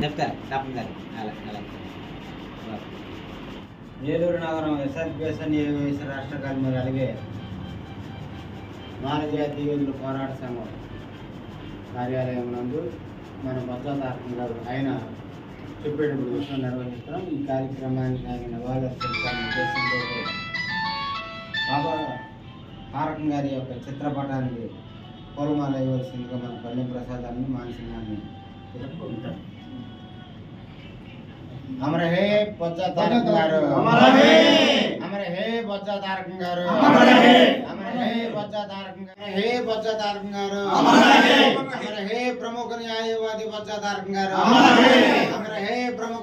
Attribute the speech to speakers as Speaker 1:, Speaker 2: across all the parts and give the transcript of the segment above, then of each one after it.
Speaker 1: చెప్తారు తప్పనిసరి ఏలూరు నగరం ఎస్ఆర్పిఎస్ఎన్ ఏవైఎస్ రాష్ట్ర కార్మికులు అలాగే మానజాతీయ యోధుల పోరాట సంఘం కార్యాలయం నందు మన బొత్స గారు ఆయన చెప్పేటప్పుడు విషయం నిర్వహిస్తున్నాం ఈ కార్యక్రమానికి ఆయన నివాళులర్పించాలని ఉద్దేశంతో బాబా తారకం గారి యొక్క చిత్రపటానికి పూలమాల ఇవ్వాల్సిందిగా మన పల్లె ప్రసాదాన్ని మానసింహాన్ని తెలుపుకుంటాం అమర హే బొత్స తారకం గారు
Speaker 2: అమర హే!
Speaker 1: అమర హే బొత్స తారకం గారు
Speaker 2: అమర హే!
Speaker 1: అమర హే బొత్స తారకం గారు హే బొత్స తారకం గారు
Speaker 2: అమర హే!
Speaker 1: అమర హే ప్రముఖ న్యాయవాది బొత్స తారకం గారు
Speaker 2: అమర హే!
Speaker 1: అమర హే ప్రముఖ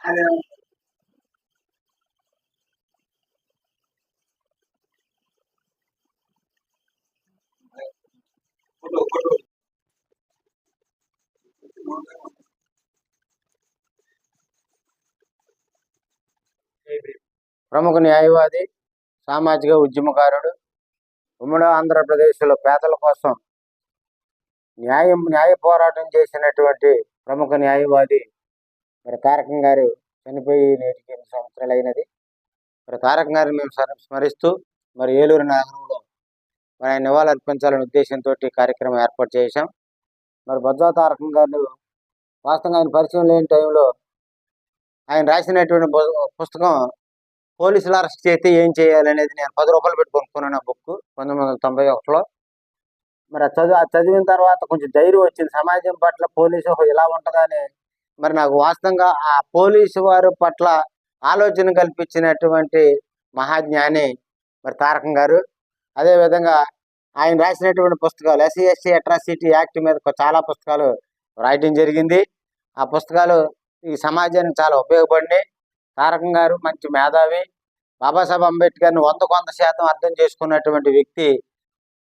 Speaker 2: హలో.
Speaker 1: ప్రముఖ న్యాయవాది సామాజిక ఉద్యమకారుడు ఉమ్మడి ఆంధ్రప్రదేశ్లో పేదల కోసం న్యాయం న్యాయ పోరాటం చేసినటువంటి ప్రముఖ న్యాయవాది మరి తారకం గారు చనిపోయి నేటికి ఎనిమిది సంవత్సరాలు అయినది మరి తారకం గారిని మేము స్మరిస్తూ మరి ఏలూరు నగరంలో మరి ఆయన నివాళులు అర్పించాలనే ఉద్దేశంతో కార్యక్రమం ఏర్పాటు చేశాం. మరి బొజ్జా తారకం గారు వాస్తవంగా ఆయన పరిచయం లేని టైంలో ఆయన రాసినటువంటి పుస్తకం పోలీసులు అరెస్ట్ చేస్తే ఏం చేయాలనేది నేను పది రూపాయలు పెట్టి కొనుక్కున్నాను ఆ బుక్ పంతొమ్మిది వందల తొంభై ఒకటిలో. మరి చదువు చదివిన తర్వాత కొంచెం ధైర్యం వచ్చింది. సమాజం పట్ల పోలీసు ఇలా ఉంటుందని మరి నాకు వాస్తవంగా ఆ పోలీసు వారి పట్ల ఆలోచన కల్పించినటువంటి మహాజ్ఞాని మరి తారకం గారు. అదేవిధంగా ఆయన రాసినటువంటి పుస్తకాలు ఎస్సీ ఎస్టీ అట్రాసిటీ యాక్ట్ మీద చాలా పుస్తకాలు రాయటం జరిగింది. ఆ పుస్తకాలు ఈ సమాజానికి చాలా ఉపయోగపడినాయి. తారకం గారు మంచి మేధావి. బాబాసాహెబ్ అంబేద్కర్ని వంద వంద శాతం అర్థం చేసుకున్నటువంటి వ్యక్తి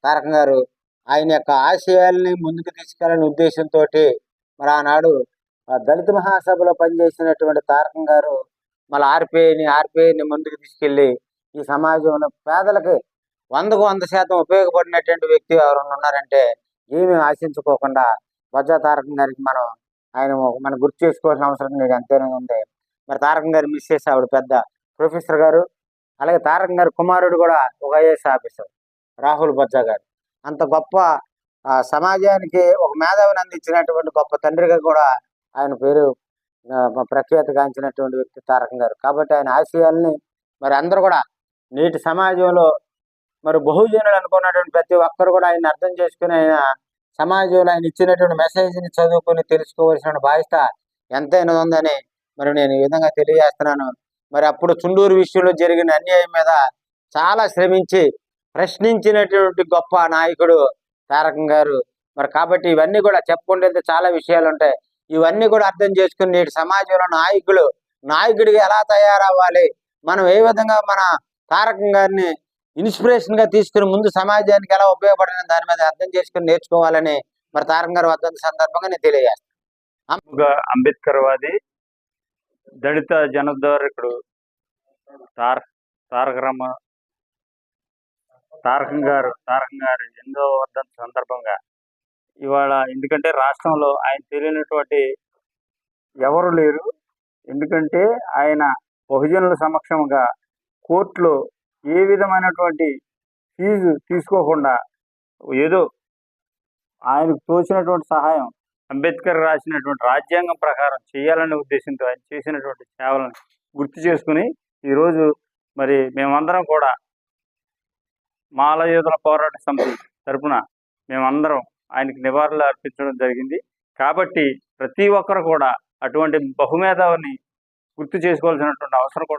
Speaker 1: తారకం గారు. ఆయన యొక్క ఆశయాల్ని ముందుకు తీసుకెళ్ళని ఉద్దేశంతో మరి ఆనాడు దళిత మహాసభలో పనిచేసినటువంటి తారకం గారు మళ్ళీ ఆర్పిఐని ఆర్పిఐని ముందుకు తీసుకెళ్ళి ఈ సమాజంలో పేదలకి వందకు వంద శాతం ఉపయోగపడినటువంటి వ్యక్తి ఎవరైనా ఉన్నారంటే ఏమీ ఆశించుకోకుండా వజ్ర తారకం గారికి మనం ఆయన మనం గుర్తు చేసుకోవాల్సిన అవసరం లేదు. అంతేనే ఉంది. మరి తారకం గారు మిస్ చేసి ఆవిడ పెద్ద ప్రొఫెసర్ గారు అలాగే తారకం గారి కుమారుడు కూడా ఒక ఐఏఎస్ ఆఫీసర్ రాహుల్ బజ్జా గారు. అంత గొప్ప ఆ, సమాజానికి ఒక మేధావిని అందించినటువంటి గొప్ప తండ్రిగా కూడా ఆయన పేరు ప్రఖ్యాతిగాంచినటువంటి వ్యక్తి తారకం గారు. కాబట్టి ఆయన ఆశయాల్ని మరి అందరూ కూడా నేటి సమాజంలో మరి బహుజనులు అనుకున్నటువంటి ప్రతి ఒక్కరు కూడా ఆయన అర్థం చేసుకుని ఆయన సమాజంలో ఆయన ఇచ్చినటువంటి మెసేజ్ని చదువుకొని తెలుసుకోవాల్సిన బాధ్యత ఎంతైనా ఉందని మరి నేను ఈ విధంగా తెలియజేస్తున్నాను. మరి అప్పుడు చుండూరు విషయంలో జరిగిన అన్యాయం మీద చాలా శ్రమించి ప్రశ్నించినటువంటి గొప్ప నాయకుడు తారకం గారు. మరి కాబట్టి ఇవన్నీ కూడా చెప్పుకుంటే చాలా విషయాలు ఉంటాయి. ఇవన్నీ కూడా అర్థం చేసుకుని నేటి సమాజంలో నాయకులు నాయకుడిగా ఎలా తయారవ్వాలి? మనం ఏ విధంగా మన తారకం గారిని ఇన్స్పిరేషన్గా తీసుకుని ముందు సమాజానికి ఎలా ఉపయోగపడిన దాని మీద అర్థం చేసుకుని నేర్చుకోవాలని మరి తారకం గారు వద్ద సందర్భంగా నేను తెలియజేస్తాను.
Speaker 3: అంబేద్కర్ వాది దళిత జనోద్ధరకుడు తార తారక రామ తారకం గారు తారకం గారు ఎనిమిదవ వర్ధంతి సందర్భంగా ఇవాళ ఎందుకంటే రాష్ట్రంలో ఆయన తెలియనటువంటి ఎవరు లేరు. ఎందుకంటే ఆయన బహుజనుల సమక్షంగా కోర్టులో ఏ విధమైనటువంటి ఫీజు తీసుకోకుండా ఏదో ఆయనకు తోచినటువంటి సహాయం అంబేద్కర్ రాసినటువంటి రాజ్యాంగం ప్రకారం చేయాలనే ఉద్దేశంతో ఆయన చేసినటువంటి సేవలను గుర్తు చేసుకుని ఈరోజు మరి మేమందరం కూడా మాలయోధుల పోరాట సమితి తరపున మేమందరం ఆయనకి నివారణలు అర్పించడం జరిగింది. కాబట్టి ప్రతి ఒక్కరు కూడా అటువంటి బహుమేధావిని గుర్తు చేసుకోవాల్సినటువంటి అవసరం కూడా